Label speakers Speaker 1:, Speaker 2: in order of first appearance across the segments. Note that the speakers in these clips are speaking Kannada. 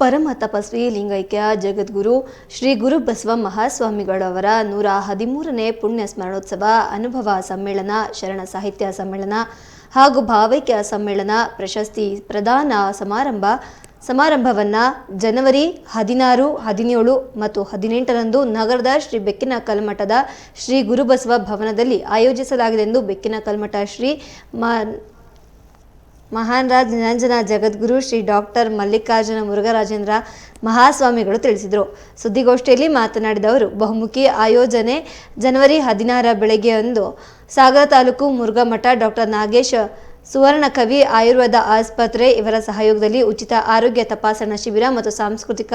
Speaker 1: ಪರಮ ತಪಸ್ವಿ ಲಿಂಗೈಕ್ಯ ಜಗದ್ಗುರು ಶ್ರೀ ಗುರು ಬಸವ ಮಹಾಸ್ವಾಮಿಗಳವರ ನೂರ ಹದಿಮೂರನೇ ಪುಣ್ಯ ಸ್ಮರಣೋತ್ಸವ ಅನುಭವ ಸಮ್ಮೇಳನ, ಶರಣ ಸಾಹಿತ್ಯ ಸಮ್ಮೇಳನ ಹಾಗೂ ಭಾವೈಕ್ಯ ಸಮ್ಮೇಳನ ಪ್ರಶಸ್ತಿ ಪ್ರದಾನ ಸಮಾರಂಭ. ಸಮಾರಂಭವನ್ನು ಜನವರಿ ಹದಿನಾರು, ಹದಿನೇಳು ಮತ್ತು ಹದಿನೆಂಟರಂದು ನಗರದ ಶ್ರೀ ಬೆಕ್ಕಿನ ಕಲ್ಮಠದ ಶ್ರೀ ಗುರುಬಸವ ಭವನದಲ್ಲಿ ಆಯೋಜಿಸಲಾಗಿದೆ ಎಂದು ಬೆಕ್ಕಿನ ಕಲ್ಮಠ ಶ್ರೀ ಮ ಮಹಾನ್ರಾಜ್ ನಿರಂಜನ ಜಗದ್ಗುರು ಶ್ರೀ ಡಾಕ್ಟರ್ ಮಲ್ಲಿಕಾರ್ಜುನ ಮುರುಘರಾಜೇಂದ್ರ ಮಹಾಸ್ವಾಮಿಗಳು ತಿಳಿಸಿದರು. ಸುದ್ದಿಗೋಷ್ಠಿಯಲ್ಲಿ ಮಾತನಾಡಿದ ಅವರು, ಬಹುಮುಖಿ ಆಯೋಜನೆ ಜನವರಿ ಹದಿನಾರ ಬೆಳಗ್ಗೆಯಂದು ಸಾಗರ ತಾಲೂಕು ಮುರುಘಾಮಠ ಡಾಕ್ಟರ್ ನಾಗೇಶ್ ಸುವರ್ಣ ಕವಿ ಆಯುರ್ವೇದ ಆಸ್ಪತ್ರೆ ಇವರ ಸಹಯೋಗದಲ್ಲಿ ಉಚಿತ ಆರೋಗ್ಯ ತಪಾಸಣಾ ಶಿಬಿರ ಮತ್ತು ಸಾಂಸ್ಕೃತಿಕ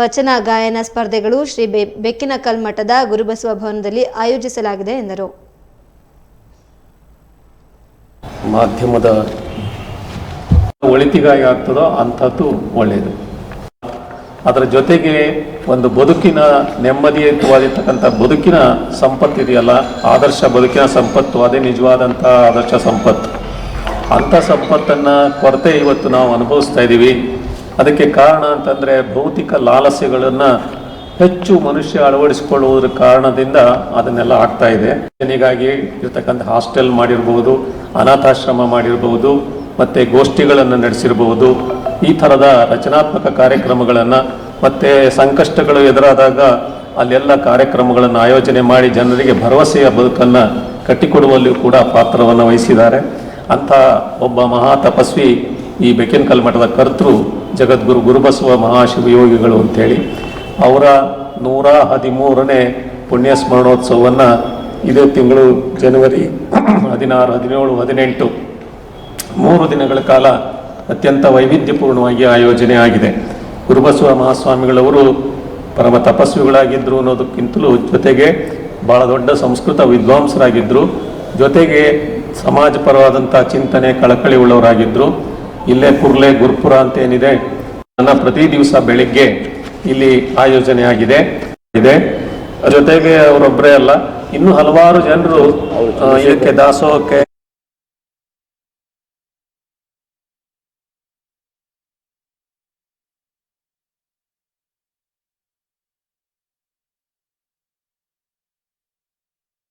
Speaker 1: ವಚನ ಗಾಯನ ಸ್ಪರ್ಧೆಗಳು ಶ್ರೀ ಬೆ ಬೆಕ್ಕಿನಕಲ್ ಮಠದ ಗುರುಬಸವ ಭವನದಲ್ಲಿ ಆಯೋಜಿಸಲಾಗಿದೆ ಎಂದರು.
Speaker 2: ಮಾಧ್ಯಮದ ಒಳಿತಿಗಾಗಿ ಆಗ್ತದೋ ಅಂಥದ್ದು ಒಳ್ಳೆಯದು. ಅದರ ಜೊತೆಗೆ ಒಂದು ಬದುಕಿನ ನೆಮ್ಮದಿಯುತವಾಗಿರ್ತಕ್ಕಂಥ ಬದುಕಿನ ಸಂಪತ್ತು ಇದೆಯಲ್ಲ, ಆದರ್ಶ ಬದುಕಿನ ಸಂಪತ್ತು, ಅದೇ ನಿಜವಾದಂಥ ಆದರ್ಶ ಸಂಪತ್ತು. ಅಂಥ ಸಂಪತ್ತನ್ನು ಕೊರತೆ ಇವತ್ತು ನಾವು ಅನುಭವಿಸ್ತಾ ಇದ್ದೀವಿ. ಅದಕ್ಕೆ ಕಾರಣ ಅಂತಂದರೆ ಭೌತಿಕ ಲಾಲಸ್ಯಗಳನ್ನು ಹೆಚ್ಚು ಮನುಷ್ಯ ಅಳವಡಿಸಿಕೊಳ್ಳುವುದರ ಕಾರಣದಿಂದ ಅದನ್ನೆಲ್ಲ ಆಗ್ತಾ ಇದೆ. ಜನಿಗಾಗಿ ಇರ್ತಕ್ಕಂಥ ಹಾಸ್ಟೆಲ್ ಮಾಡಿರ್ಬೋದು, ಅನಾಥಾಶ್ರಮ ಮಾಡಿರ್ಬೋದು ಮತ್ತು ಗೋಷ್ಠಿಗಳನ್ನು ನಡೆಸಿರ್ಬೋದು ಈ ಥರದ ರಚನಾತ್ಮಕ ಕಾರ್ಯಕ್ರಮಗಳನ್ನು ಮತ್ತು ಸಂಕಷ್ಟಗಳು ಎದುರಾದಾಗ ಅಲ್ಲೆಲ್ಲ ಕಾರ್ಯಕ್ರಮಗಳನ್ನು ಆಯೋಜನೆ ಮಾಡಿ ಜನರಿಗೆ ಭರವಸೆಯ ಬದುಕನ್ನು ಕಟ್ಟಿಕೊಡುವಲ್ಲಿಯೂ ಕೂಡ ಪಾತ್ರವನ್ನು ವಹಿಸಿದ್ದಾರೆ. ಅಂಥ ಒಬ್ಬ ಮಹಾ ತಪಸ್ವಿ ಈ ಬೆಕ್ಕಿನಕಲ್ ಮಠದ ಕರ್ತೃ ಜಗದ್ಗುರು ಗುರುಬಸವ ಮಹಾಶಿವಯೋಗಿಗಳು ಅಂತೇಳಿ, ಅವರ ನೂರ ಹದಿಮೂರನೇ ಪುಣ್ಯ ಸ್ಮರಣೋತ್ಸವವನ್ನು ಇದೇ ತಿಂಗಳು ಜನವರಿ ಹದಿನಾರು, ಹದಿನೇಳು, ಹದಿನೆಂಟು ಮೂರು ದಿನಗಳ ಕಾಲ ಅತ್ಯಂತ ವೈವಿಧ್ಯಪೂರ್ಣವಾಗಿ ಆಯೋಜನೆ ಆಗಿದೆ. ಗುರುಬಸವ ಮಹಾಸ್ವಾಮಿಗಳವರು ಪರಮ ತಪಸ್ವಿಗಳಾಗಿದ್ದರು ಅನ್ನೋದಕ್ಕಿಂತಲೂ ಜೊತೆಗೆ ಬಹಳ ದೊಡ್ಡ ಸಂಸ್ಕೃತ ವಿದ್ವಾಂಸರಾಗಿದ್ದರು ಜೊತೆಗೆ ಸಮಾಜಪರವಾದಂಥ ಚಿಂತನೆ, ಕಳಕಳಿ ಉಳ್ಳವರಾಗಿದ್ದರು ಇಲ್ಲೇ ಕುರ್ಲೆ ಗುರುಪುರ ಅಂತ ಏನಿದೆ ನನ್ನ ಪ್ರತಿ ದಿವಸ ಬೆಳಿಗ್ಗೆ ಇಲ್ಲಿ ಆಯೋಜನೆ ಆಗಿದೆ. ಇದೆ. ಜೊತೆಗೆ ಅವರೊಬ್ಬರೇ ಅಲ್ಲ, ಇನ್ನು ಹಲವಾರು ಜನರು ಇದಕ್ಕೆ ದಾಸೋಹಕ್ಕೆ